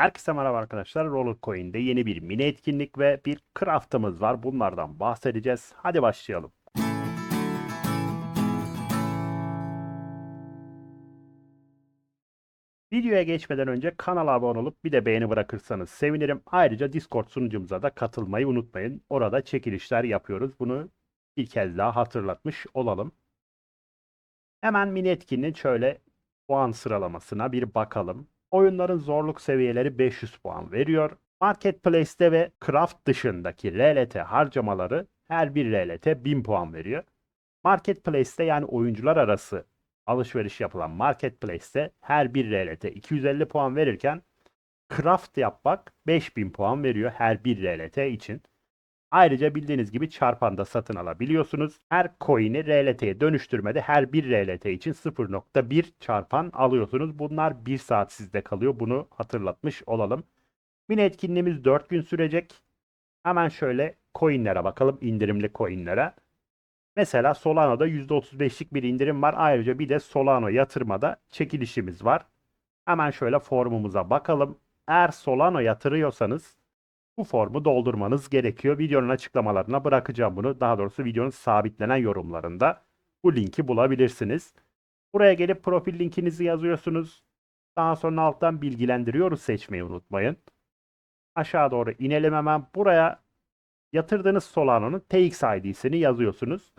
Herkese merhaba arkadaşlar. Roller Coin'de yeni bir mini etkinlik ve bir craft'ımız var. Bunlardan bahsedeceğiz. Hadi başlayalım. Videoya geçmeden önce kanala abone olup bir de beğeni bırakırsanız sevinirim. Ayrıca Discord sunucumuza da katılmayı unutmayın. Orada çekilişler yapıyoruz. Bunu bir kez daha hatırlatmış olalım. Hemen mini etkinliğin şöyle puan sıralamasına bir bakalım. Oyunların zorluk seviyeleri 500 puan veriyor. Marketplace'te ve Craft dışındaki RLT harcamaları her bir RLT 1000 puan veriyor. Marketplace'te yani oyuncular arası alışveriş yapılan Marketplace'te her bir RLT 250 puan verirken Craft yapmak 5000 puan veriyor her bir RLT için. Ayrıca bildiğiniz gibi çarpanda satın alabiliyorsunuz. Her coin'i RLT'ye dönüştürmede her bir RLT için 0.1 çarpan alıyorsunuz. Bunlar 1 saat sizde kalıyor. Bunu hatırlatmış olalım. Mini etkinliğimiz 4 gün sürecek. Hemen şöyle coin'lere bakalım. indirimli coin'lere. Mesela Solano'da %35'lik bir indirim var. Ayrıca bir de Solano yatırmada çekilişimiz var. Hemen şöyle formumuza bakalım. Eğer Solano yatırıyorsanız bu formu doldurmanız gerekiyor. Videonun açıklamalarına bırakacağım bunu. Daha doğrusu videonun sabitlenen yorumlarında bu linki bulabilirsiniz. Buraya gelip profil linkinizi yazıyorsunuz. Daha sonra alttan bilgilendiriyoruz seçmeyi unutmayın. Aşağı doğru inelim hemen. Buraya yatırdığınız Solano'nun TX ID'sini yazıyorsunuz.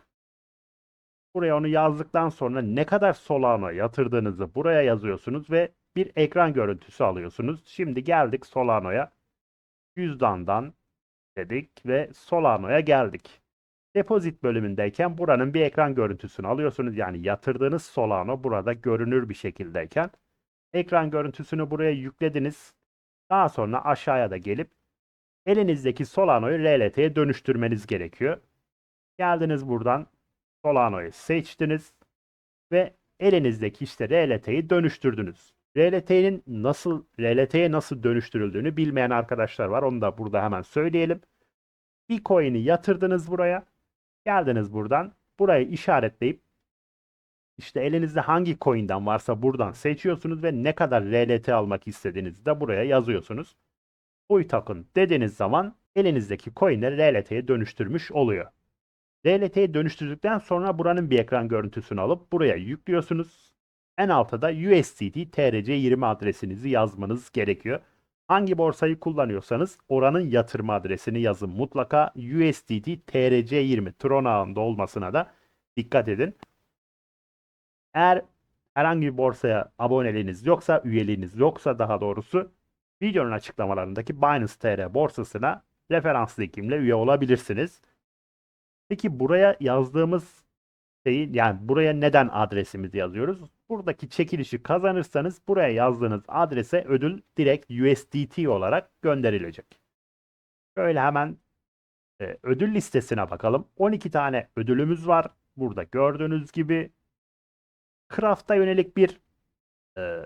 Buraya onu yazdıktan sonra ne kadar Solano yatırdığınızı buraya yazıyorsunuz ve bir ekran görüntüsü alıyorsunuz. Şimdi geldik Solano'ya cüzdandan dedik ve Solano'ya geldik. Depozit bölümündeyken buranın bir ekran görüntüsünü alıyorsunuz. Yani yatırdığınız Solano burada görünür bir şekildeyken ekran görüntüsünü buraya yüklediniz. Daha sonra aşağıya da gelip elinizdeki Solano'yu RLT'ye dönüştürmeniz gerekiyor. Geldiniz buradan Solano'yu seçtiniz ve elinizdeki işte RLT'yi dönüştürdünüz. RLT'nin nasıl RLT'ye nasıl dönüştürüldüğünü bilmeyen arkadaşlar var. Onu da burada hemen söyleyelim. Bir coin'i yatırdınız buraya. Geldiniz buradan. Burayı işaretleyip işte elinizde hangi coin'den varsa buradan seçiyorsunuz ve ne kadar RLT almak istediğinizi de buraya yazıyorsunuz. Uy takın dediğiniz zaman elinizdeki coin'leri RLT'ye dönüştürmüş oluyor. RLT'ye dönüştürdükten sonra buranın bir ekran görüntüsünü alıp buraya yüklüyorsunuz. En altta da USDT TRC20 adresinizi yazmanız gerekiyor. Hangi borsayı kullanıyorsanız oranın yatırım adresini yazın. Mutlaka USDT TRC20 Tron ağında olmasına da dikkat edin. Eğer herhangi bir borsaya aboneliğiniz yoksa, üyeliğiniz yoksa daha doğrusu videonun açıklamalarındaki Binance TR borsasına referans linkimle üye olabilirsiniz. Peki buraya yazdığımız şeyi yani buraya neden adresimizi yazıyoruz? Buradaki çekilişi kazanırsanız buraya yazdığınız adrese ödül direkt USDT olarak gönderilecek. Şöyle hemen e, ödül listesine bakalım. 12 tane ödülümüz var. Burada gördüğünüz gibi Craft'a yönelik bir e,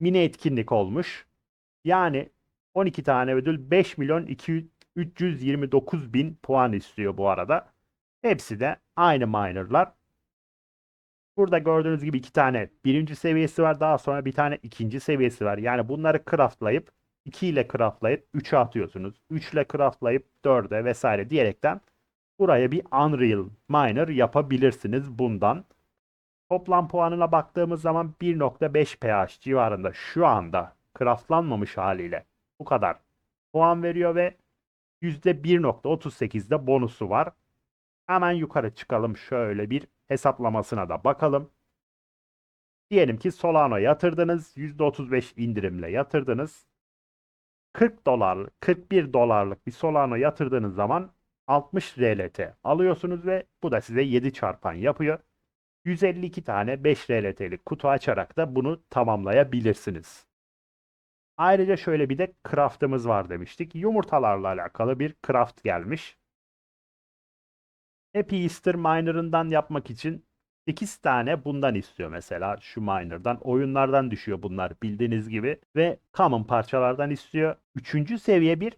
mini etkinlik olmuş. Yani 12 tane ödül 5 milyon 200 329 bin puan istiyor bu arada. Hepsi de aynı minerlar. Burada gördüğünüz gibi iki tane birinci seviyesi var. Daha sonra bir tane ikinci seviyesi var. Yani bunları craftlayıp 2 ile craftlayıp 3'e atıyorsunuz. 3 ile craftlayıp 4'e vesaire diyerekten buraya bir Unreal Miner yapabilirsiniz bundan. Toplam puanına baktığımız zaman 1.5 pH civarında şu anda craftlanmamış haliyle bu kadar puan veriyor ve %1.38'de bonusu var. Hemen yukarı çıkalım şöyle bir hesaplamasına da bakalım. Diyelim ki Solano yatırdınız. %35 indirimle yatırdınız. 40 dolar, 41 dolarlık bir Solano yatırdığınız zaman 60 RLT alıyorsunuz ve bu da size 7 çarpan yapıyor. 152 tane 5 RLT'lik kutu açarak da bunu tamamlayabilirsiniz. Ayrıca şöyle bir de craft'ımız var demiştik. Yumurtalarla alakalı bir craft gelmiş. Happy Easter miner'ından yapmak için 8 tane bundan istiyor mesela şu miner'dan. Oyunlardan düşüyor bunlar bildiğiniz gibi. Ve common parçalardan istiyor. Üçüncü seviye bir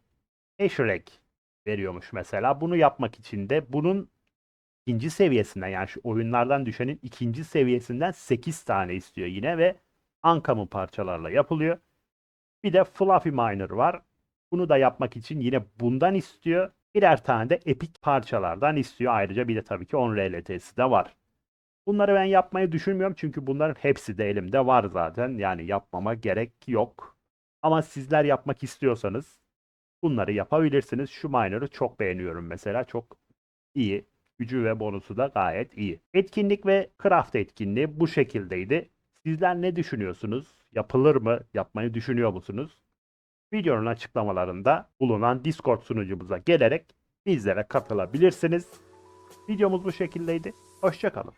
Asherek veriyormuş mesela. Bunu yapmak için de bunun ikinci seviyesinden yani şu oyunlardan düşenin ikinci seviyesinden 8 tane istiyor yine ve uncommon parçalarla yapılıyor. Bir de Fluffy Miner var. Bunu da yapmak için yine bundan istiyor. Birer tane de Epic parçalardan istiyor. Ayrıca bir de tabii ki 10 RLT'si de var. Bunları ben yapmayı düşünmüyorum çünkü bunların hepsi de elimde var zaten. Yani yapmama gerek yok. Ama sizler yapmak istiyorsanız bunları yapabilirsiniz. Şu miner'ı çok beğeniyorum mesela. Çok iyi. Gücü ve bonusu da gayet iyi. Etkinlik ve craft etkinliği bu şekildeydi. Sizler ne düşünüyorsunuz? Yapılır mı? Yapmayı düşünüyor musunuz? videonun açıklamalarında bulunan Discord sunucumuza gelerek bizlere katılabilirsiniz. Videomuz bu şekildeydi. Hoşçakalın.